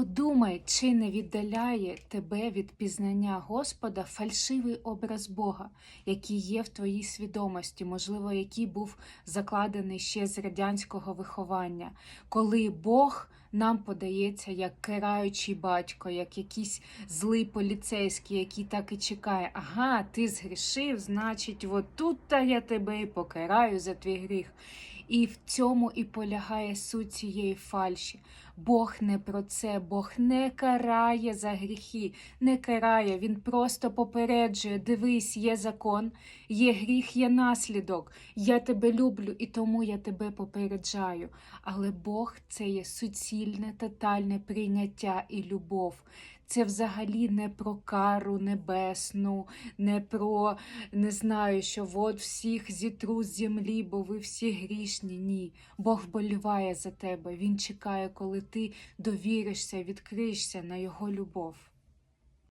Подумай, чи не віддаляє тебе від пізнання Господа фальшивий образ Бога, який є в твоїй свідомості, можливо, який був закладений ще з радянського виховання, коли Бог нам подається як караючий батько, як якийсь злий поліцейський, який так і чекає. Ага, ти згрішив, значить, от тут та я тебе і покараю за твій гріх. І в цьому і полягає суть цієї фальші. Бог не про це, Бог не карає за гріхи, не карає, Він просто попереджує: дивись, є закон, є гріх, є наслідок. Я тебе люблю і тому я тебе попереджаю. Але Бог це є суцільне, тотальне прийняття і любов. Це взагалі не про кару небесну, не про не знаю, що от всіх зітру з землі, бо ви всі грішні. Ні. Бог вболіває за тебе. Він чекає, коли ти довіришся, відкриєшся на його любов.